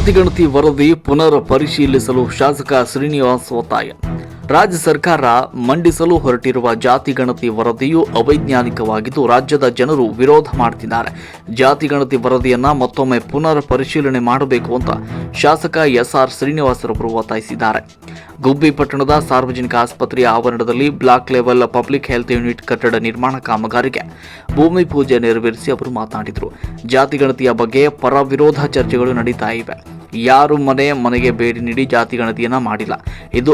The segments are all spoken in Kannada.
ಜಾತಿಗಣತಿ ವರದಿ ಪುನರ್ ಪರಿಶೀಲಿಸಲು ಶಾಸಕ ಶ್ರೀನಿವಾಸ್ ಒತ್ತಾಯ. ರಾಜ್ಯ ಸರ್ಕಾರ ಮಂಡಿಸಲು ಹೊರಟಿರುವ ಜಾತಿ ಗಣತಿ ವರದಿಯು ಅವೈಜ್ಞಾನಿಕವಾಗಿದ್ದು, ರಾಜ್ಯದ ಜನರು ವಿರೋಧ ಮಾಡ್ತಿದ್ದಾರೆ. ಜಾತಿ ಗಣತಿ ವರದಿಯನ್ನ ಮತ್ತೊಮ್ಮೆ ಪುನರ್ ಪರಿಶೀಲನೆ ಮಾಡಬೇಕು ಅಂತ ಶಾಸಕ ಎಸ್ಆರ್ ಶ್ರೀನಿವಾಸರವರು ಒತ್ತಾಯಿಸಿದ್ದಾರೆ. ಗುಬ್ಬಿ ಪಟ್ಟಣದ ಸಾರ್ವಜನಿಕ ಆಸ್ಪತ್ರೆಯ ಆವರಣದಲ್ಲಿ block level public health unit ಕಟ್ಟಡ ನಿರ್ಮಾಣ ಕಾಮಗಾರಿಗೆ ಭೂಮಿ ಪೂಜೆ ನೆರವೇರಿಸಿ ಅವರು ಮಾತನಾಡಿದರು. ಜಾತಿ ಗಣತಿಯ ಬಗ್ಗೆ ಪರ ವಿರೋಧ ಚರ್ಚೆಗಳು ನಡೀತಾ ಇವೆ. ಯಾರು ಮನೆ, ಮನೆಗೆ ಭೇಟಿ ನೀಡಿ ಜಾತಿ ಗಣತಿಯನ್ನ ಮಾಡಿಲ್ಲ. ಇದು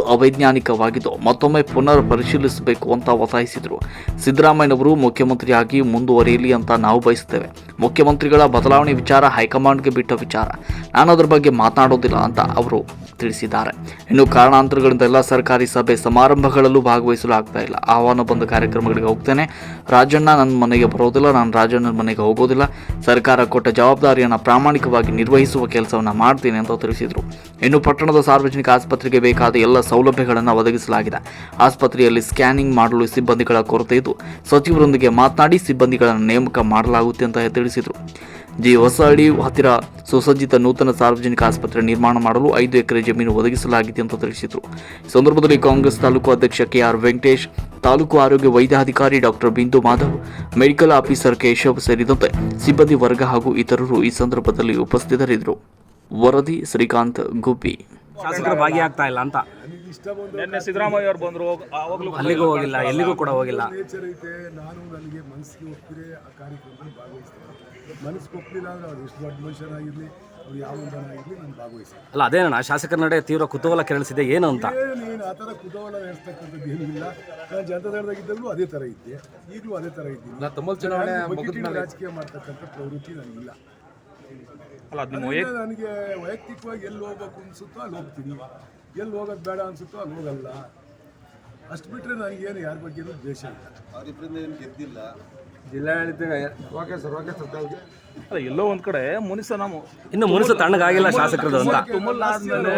ಅವೈಜ್ಞಾನಿಕವಾಗಿದ್ದು ಮತ್ತೊಮ್ಮೆ ಪುನರ್ ಪರಿಶೀಲಿಸಬೇಕು ಅಂತ ಒತ್ತಾಯಿಸಿದರು. ಸಿದ್ದರಾಮಯ್ಯನವರು ಮುಖ್ಯಮಂತ್ರಿಯಾಗಿ ಮುಂದುವರಿಯಲಿ ಅಂತ ನಾವು ಬಯಸುತ್ತೇವೆ. ಮುಖ್ಯಮಂತ್ರಿಗಳ ಬದಲಾವಣೆ ವಿಚಾರ ಹೈಕಮಾಂಡ್ಗೆ ಬಿಟ್ಟ ವಿಚಾರ. ನಾನು ಅದರ ಬಗ್ಗೆ ಮಾತನಾಡೋದಿಲ್ಲ ಅಂತ ಅವರು ತಿಳಿಸಿದ್ದಾರೆ. ಇನ್ನು ಕಾರಣಾಂತರಗಳಿಂದ ಎಲ್ಲ ಸರ್ಕಾರಿ ಸಭೆ ಸಮಾರಂಭಗಳಲ್ಲೂ ಭಾಗವಹಿಸಲು ಆಗ್ತಾ ಇಲ್ಲ. ಆಹ್ವಾನ ಬಂದ ಕಾರ್ಯಕ್ರಮಗಳಿಗೆ ಹೋಗ್ತೇನೆ. ರಾಜಣ್ಣ ನನ್ನ ಮನೆಗೆ ಬರೋದಿಲ್ಲ. ನಾನು ರಾಜಣ್ಣನ ಮನೆಗೆ ಹೋಗೋದಿಲ್ಲ. ಸರ್ಕಾರ ಕೊಟ್ಟ ಜವಾಬ್ದಾರಿಯನ್ನು ಪ್ರಾಮಾಣಿಕವಾಗಿ ನಿರ್ವಹಿಸುವ ಕೆಲಸವನ್ನು ಮಾಡ್ತೀನಿ ಅಂತ ತಿಳಿಸಿದರು. ಇನ್ನು ಪಟ್ಟಣದ ಸಾರ್ವಜನಿಕ ಆಸ್ಪತ್ರೆಗೆ ಬೇಕಾದ ಎಲ್ಲ ಸೌಲಭ್ಯಗಳನ್ನು ಒದಗಿಸಲಾಗಿದೆ. ಆಸ್ಪತ್ರೆಯಲ್ಲಿ ಸ್ಕ್ಯಾನಿಂಗ್ ಮಾಡಲು ಸಿಬ್ಬಂದಿಗಳ ಕೊರತೆ ಇದ್ದು, ಸಚಿವರೊಂದಿಗೆ ಮಾತನಾಡಿ ಸಿಬ್ಬಂದಿಗಳನ್ನು ನೇಮಕ ಮಾಡಲಾಗುತ್ತೆ ಅಂತ ತಿಳಿಸಿದರು. ಜಿ ಹೊಸಹಳ್ಳಿ ಹತ್ತಿರ ಸುಸಜ್ಜಿತ ನೂತನ ಸಾರ್ವಜನಿಕ ಆಸ್ಪತ್ರೆ ನಿರ್ಮಾಣ ಮಾಡಲು ಐದು ಎಕರೆ ಜಮೀನು ಒದಗಿಸಲಾಗಿದೆ ಅಂತ ತಿಳಿಸಿದರು. ಈ ಸಂದರ್ಭದಲ್ಲಿ ಕಾಂಗ್ರೆಸ್ ತಾಲೂಕು ಅಧ್ಯಕ್ಷ ಕೆಆರ್ ವೆಂಕಟೇಶ್, ತಾಲೂಕು ಆರೋಗ್ಯ ವೈದ್ಯಾಧಿಕಾರಿ ಡಾಕ್ಟರ್ ಬಿಂದು ಮಾಧವ್, ಮೆಡಿಕಲ್ ಆಫೀಸರ್ ಕೇಶವ್ ಸೇರಿದಂತೆ ಸಿಬ್ಬಂದಿ ವರ್ಗ ಹಾಗೂ ಇತರರು ಈ ಸಂದರ್ಭದಲ್ಲಿ ಉಪಸ್ಥಿತರಿದ್ದರು. ವರದಿ ಶ್ರೀಕಾಂತ್ ಗುಬ್ಬಿ. ಶಾಸಕರು ಭಾಗಿಯಾಗ್ತಾ ಇಲ್ಲ ಅಂತ. ನಿನ್ನೆ ಸಿದ್ದರಾಮಯ್ಯ ಅವ್ರು ಬಂದ್ರು. ಅವಾಗಲೂ ಅಲ್ಲಿಗೂ ಹೋಗಿಲ್ಲ ಎಲ್ಲಿಗೂ ಕೂಡ ಹೋಗಿಲ್ಲ. ನೇಚರ್ ಐತೆ ನಾನು ನನಗೆ ಮನಸ್ಸಿಗೆ ಒಪ್ಪಿದ್ರೆ ಆ ಕಾರ್ಯಕ್ರಮದಲ್ಲಿ ಭಾಗವಹಿಸ್ತೇನೆ. ಮನಸ್ಸಿಗೆ ಒಪ್ಪಲಿಲ್ಲ ಅಂದ್ರೆ ಅವ್ರು ಎಷ್ಟು ದೊಡ್ಡ ಮನುಷ್ಯನಾಗಿರಲಿ ಅವ್ರು ಯಾವ ಆಗಿರಲಿ ನಾನು ಭಾಗವಹಿಸ್ತೇನೆ. ಅಲ್ಲ ಅದೇನಣ್ಣ ಶಾಸಕರ ನಡೆ ತೀವ್ರ ಕುತೂಹಲ ಕೆರಳಿಸಿದೆ ಏನು ಅಂತ? ನೀನು ಆ ಥರ ಕುತೂಹಲ ನಡೆಸ್ತಕ್ಕಂಥದ್ದು ಏನೂ ಇಲ್ಲ. ನಾನು ಜನತಾದಳದಾಗಿದ್ದಾಗಲೂ ಅದೇ ಥರ ಇದ್ದೆ. ಈಗಲೂ ಅದೇ ಥರ ಇದ್ದೀನಿ. ನಾನು ಬಕೆಟಿನ ರಾಜಕೀಯ ಮಾಡ್ತಕ್ಕಂಥ ಪ್ರವೃತ್ತಿ ನನಗಿಲ್ಲ. ಅಲ್ಲ ಅದು ನನಗೆ ವೈಯಕ್ತಿಕವಾಗಿ ಎಲ್ಲಿ ಹೋಗ್ಬೇಕು ಅನ್ಸುತ್ತೋ ಅಲ್ಲಿ ಹೋಗ್ತೀನಿ. ಎಲ್ಲಿ ಹೋಗೋದು ಬೇಡ ಅನ್ಸುತ್ತೋ ಅಲ್ಲಿ ಹೋಗಲ್ಲ. ಅಷ್ಟು ಬಿಟ್ಟರೆ ನನಗೇನು ಯಾರ ಬಗ್ಗೆನೂ ದ್ವೇಷ ಇಲ್ಲ. ಅಲ್ಲ ಎಲ್ಲೋ ಒಂದ್ ಕಡೆ ಮುನಿಸ ನಾವು ಇನ್ನು ಮುನಿಸ ತಣ್ಣಗಾಗಿಲ್ಲ ಶಾಸಕರದು ಅಂತ. ತುಮುಲ್ ಆದ್ಮೇಲೆ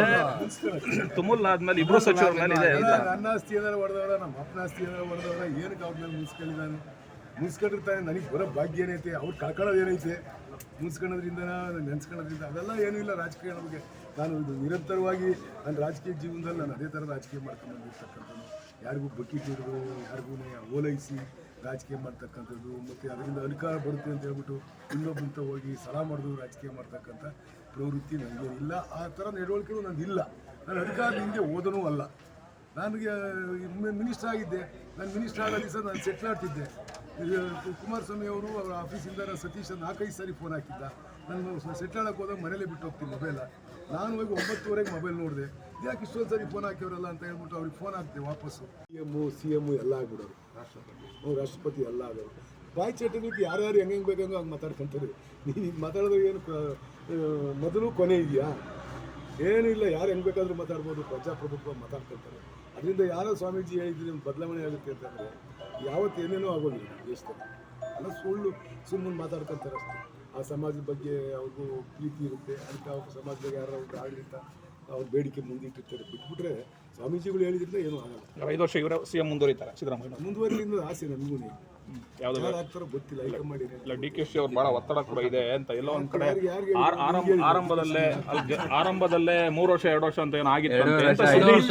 ತುಮುಲ್ ಆದ್ಮೇಲೆ ಇಬ್ರು ಸಚಿವರ ಮೇಲೆ ಇದೆ. ಅಂತ ನನ್ನ ಆಸ್ತಿ ಏನಾರ ಹೊಡೆದವ್ರ ನಮ್ಮ ಅಪ್ಪನ ಆಸ್ತಿ ಏನಾರ ಹೊಡೆದವ್ರ ಏನಕ್ಕೆ ಅವ್ರ ಮೇಲೆ ಮುನ್ಸ್ಕೊಳ್ಳಿ ನಾನು ಮುನ್ಸ್ಕೊಂಡಿರ್ತಾನೆ, ನನಗೆ ಬರೋ ಭಾಗ್ಯ ಏನೈತೆ, ಅವ್ರು ಕಳ್ಕೊಳ್ಳೋದು ಏನೈತೆ? ಮುನ್ಸ್ಕೊಳ್ಳೋದ್ರಿಂದ ನೆನ್ಸ್ಕೊಳ್ಳೋದ್ರಿಂದ ಅದೆಲ್ಲ ಏನೂ ಇಲ್ಲ ರಾಜಕೀಯ ನಮಗೆ. ನಾನು ಇದು ನಿರಂತರವಾಗಿ ನನ್ನ ರಾಜಕೀಯ ಜೀವನದಲ್ಲಿ ನಾನು ಅದೇ ಥರ ರಾಜಕೀಯ ಮಾಡ್ಕೊಂಡು ಬಂದಿರ್ತಕ್ಕಂಥದ್ದು ಯಾರಿಗೂ ಹಿಡಿದು ಯಾರಿಗೂ ಓಲೈಸಿ ರಾಜಕೀಯ ಮಾಡ್ತಕ್ಕಂಥದ್ದು, ಮತ್ತು ಅದರಿಂದ ಅಧಿಕಾರ ಬರುತ್ತೆ ಅಂತ ಹೇಳ್ಬಿಟ್ಟು ಇನ್ನೊಬ್ಬಂತ ಹೋಗಿ ಸಲಹಾ ಮಾಡಿದ್ರು ರಾಜಕೀಯ ಮಾಡ್ತಕ್ಕಂಥ ಪ್ರವೃತ್ತಿ ನನಗೇನಿಲ್ಲ ಆ ಥರ ನನಗೆ ಇಲ್ಲ. ನಾನು ಅಧಿಕಾರ ಹಿಂದೆ ಓದನೂ ಅಲ್ಲ. ನನಗೆ ಮಿನಿಸ್ಟರ್ ಆಗಿದ್ದೆ. ನಾನು ಮಿನಿಸ್ಟರ್ ಆದ ದಿವಸ ನಾನು ಸೆಟ್ಲ್ ಆಗ್ತಿದ್ದೆ. ಕುಮಾರಸ್ವಾಮಿ ಅವರು ಅವರ ಆಫೀಸಿಂದ ನಾನು ಸತೀಶ್ ನಾಲ್ಕೈದು ಸಾರಿ ಫೋನ್ ಹಾಕಿದ್ದ. ನಾನು ಸೆಟ್ಲ್ ಆಗಕ್ಕೆ ಹೋದಾಗ ಮನೇಲೇ ಬಿಟ್ಟು ಹೋಗ್ತೀನಿ ಮೊಬೈಲ ನಾನು ಹೋಗಿ ಒಂಬತ್ತುವರೆಗೆ ಮೊಬೈಲ್ ನೋಡಿದೆ. ಯಾಕೆ ಇಷ್ಟೊಂದು ಸಾರಿ ಫೋನ್ ಹಾಕಿವ್ರಲ್ಲ ಅಂತ ಹೇಳ್ಬಿಟ್ಟು ಅವ್ರಿಗೆ ಫೋನ್ ಹಾಕ್ತೆ ವಾಪಸ್ಸು. ಸಿ ಎಮ್ಮು ಸಿ ಎಮ್ಮು ಎಲ್ಲ ಆಗ್ಬಿಡೋರು. ರಾಷ್ಟ್ರಪತಿ ರಾಷ್ಟ್ರಪತಿ ಎಲ್ಲ ಆಗೋರು ಬಾಯಿ ಚಟಗಳಿಗೆ ಯಾರ್ಯಾರು ಹೆಂಗೆ ಹೆಂಗೆ ಬೇಕಂಗೆ ಹಂಗೆ ಮಾತಾಡ್ಕೊಂತಾರೆ. ನೀನು ಮಾತಾಡೋದು ಏನು ಮೊದಲು ಕೊನೆ ಇದೆಯಾ? ಏನೂ ಇಲ್ಲ, ಯಾರು ಹೆಂಗೆ ಬೇಕಾದರೂ ಮಾತಾಡ್ಬೋದು, ಪ್ರಜಾಪ್ರಭುತ್ವ ಮಾತಾಡ್ಕೊಳ್ತಾರೆ ಅದರಿಂದ ಯಾರೋ ಸ್ವಾಮೀಜಿ ಹೇಳಿದ್ರೆ ನಿಮ್ಮ ಬದಲಾವಣೆ ಆಗುತ್ತೆ ಅಂತಂದರೆ, ಯಾವತ್ತು ಏನೇನೋ ಆಗೋದಿಲ್ಲ ದೇಶದಲ್ಲಿ ಅಲ್ಲ ಸುಳ್ಳು, ಸುಮ್ಮನೆ ಮಾತಾಡ್ಕೊಂತಾರೆ ಅಷ್ಟೇ ಆ ಸಮಾಜದ ಬಗ್ಗೆ ಅವ್ರಿಗೂ ಪ್ರೀತಿ ಇರುತ್ತೆ, ಅದಕ್ಕೆ ಅವ್ರ ಸಮಾಜದಾಗ ಯಾರೋ ಅವ್ರಿಗೆ ಆಡಳಿತ ಅವ್ರ ಬೇಡಿಕೆ ಮುಂದಿಟ್ಟಿರ್ತಾರೆ. ಬಿಟ್ಬಿಟ್ರೆ ಸ್ವಾಮೀಜಿಗಳು ಹೇಳಿದ್ರೆ ಏನು ಆಗಲ್ಲ. ಐದು ವರ್ಷ ಇವರ ಸಿ ಎಂ ಮುಂದುವರಿತಾರೆ ಸಿದ್ದರಾಮಯ್ಯ ಮುಂದುವರಿಲಿಂದ ಆಸೆ ನನಗೂ ಯಾವ್ದು ಗೊತ್ತಿಲ್ಲ ಆಗ್ತಾರೋ ಗೊತ್ತಿಲ್ಲ ಹೈಕಮಾಂಡ್ ಇಲ್ಲ ಡಿ ಕೆ ಶಿ ಅವ್ರು ಬಹಳ ಒತ್ತಡ ಕೂಡ ಇದೆ ಅಂತ ಎಲ್ಲ ಒಂದ್ ಕಡೆ ಆರಂಭದಲ್ಲೇ ಆರಂಭದಲ್ಲೇ ಮೂರು ವರ್ಷ ಎರಡು ವರ್ಷ ಅಂತ ಏನೋ ಆಗಿತ್ತು ಅಂತ ಎಂತ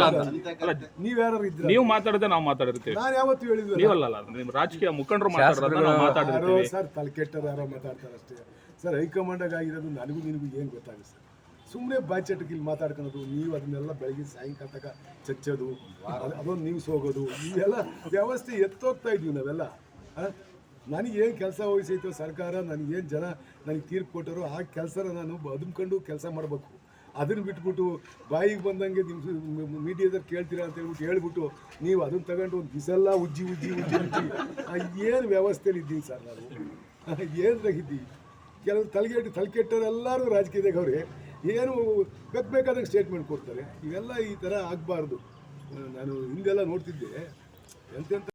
ಅಂತ. ಅಲ್ಲ ನೀವು ಯಾರು ಇದ್ರ? ನೀವು ಮಾತಾಡಿದ್ರೆ ನಾವು ಮಾತಾಡಿರ್ತೀವಿ. ನಾನು ಯಾವತ್ತೂ ಹೇಳಿದ್ವಿ ನೀವಲ್ಲ ನಿಮ್ ರಾಜಕೀಯ ಮುಖಂಡರು ಮಾತಾಡ್ತಾರೆ ನಾವು ಮಾತಾಡಿರ್ತೀವಿ. ಸರ್ ತಲೆ ಕೆಟ್ಟದಾರ ಮಾತಾಡ್ತಾರೆ ಅಷ್ಟೇ ಸರ್ ಹೈಕಮಾಂಡ್ ಆಗಿರೋದು ನನಗೂ ನಿನಗೂ ಏನು ಗೊತ್ತಾಗುತ್ತೆ? ಸರ್ ಸುಮ್ಮನೆ ಬಾಯ್ಚಟಕ್ಕೆ ಇಲ್ಲಿ ಮಾತಾಡ್ಕೊಳೋದು, ನೀವು ಅದನ್ನೆಲ್ಲ ಬೆಳಗ್ಗೆ ಸಾಯಂಕಾಲ ತನಕ ಚಚ್ಚೋದು, ಅದ್- ಅದೊಂದು ನ್ಯೂಸ್ ಹೋಗೋದು, ಇವೆಲ್ಲ ವ್ಯವಸ್ಥೆ ಎತ್ತೋಗ್ತಾ ಇದ್ವಿ ನಾವೆಲ್ಲ. ನನಗೇನು ಕೆಲಸ ವಹಿಸೈತೋ ಸರ್ಕಾರ ನನಗೇನು ಜನ ನನಗೆ ತೀರ್ಪು ಕೊಟ್ಟರೋ ಆ ಕೆಲಸನ ನಾನು ಬದುಮ್ಕೊಂಡು ಕೆಲಸ ಮಾಡಬೇಕು. ಅದನ್ನು ಬಿಟ್ಬಿಟ್ಟು ಬಾಯಿಗೆ ಬಂದಂಗೆ ನಿಮ್ಮ ಮೀಡಿಯಾದಲ್ಲಿ ಕೇಳ್ತೀರಾ ಅಂತ ಹೇಳ್ಬಿಟ್ಟು ಹೇಳ್ಬಿಟ್ಟು ನೀವು ಅದನ್ನು ತಗೊಂಡು ಒಂದು ದಿಸೆಲ್ಲ ಉಜ್ಜಿ ಉಜ್ಜಿ ಉಜ್ಜಿ ಉಜ್ಜಿ. ಏನು ವ್ಯವಸ್ಥೆಯಲ್ಲಿ ಇದ್ದೀನಿ ಸರ್ ನಾನು ಏನ್ರಾಗಿದ್ದೀವಿ ಕೆಲವು ತಲೆಗೆಟ್ಟು ತಲೆಕೆಟ್ಟವರೆಲ್ಲರೂ ರಾಜಕೀಯದಾಗ ಅವ್ರೆ ಏನು ಬೇಕು ಬೇಕಾದಂಗೆ ಸ್ಟೇಟ್ಮೆಂಟ್ ಕೊಡ್ತಾರೆ. ಇವೆಲ್ಲ ಈ ಥರ ಆಗಬಾರ್ದು. ನಾನು ಹಿಂದೆಲ್ಲ ನೋಡ್ತಿದ್ದೆ. ಎಂತೆಂಥ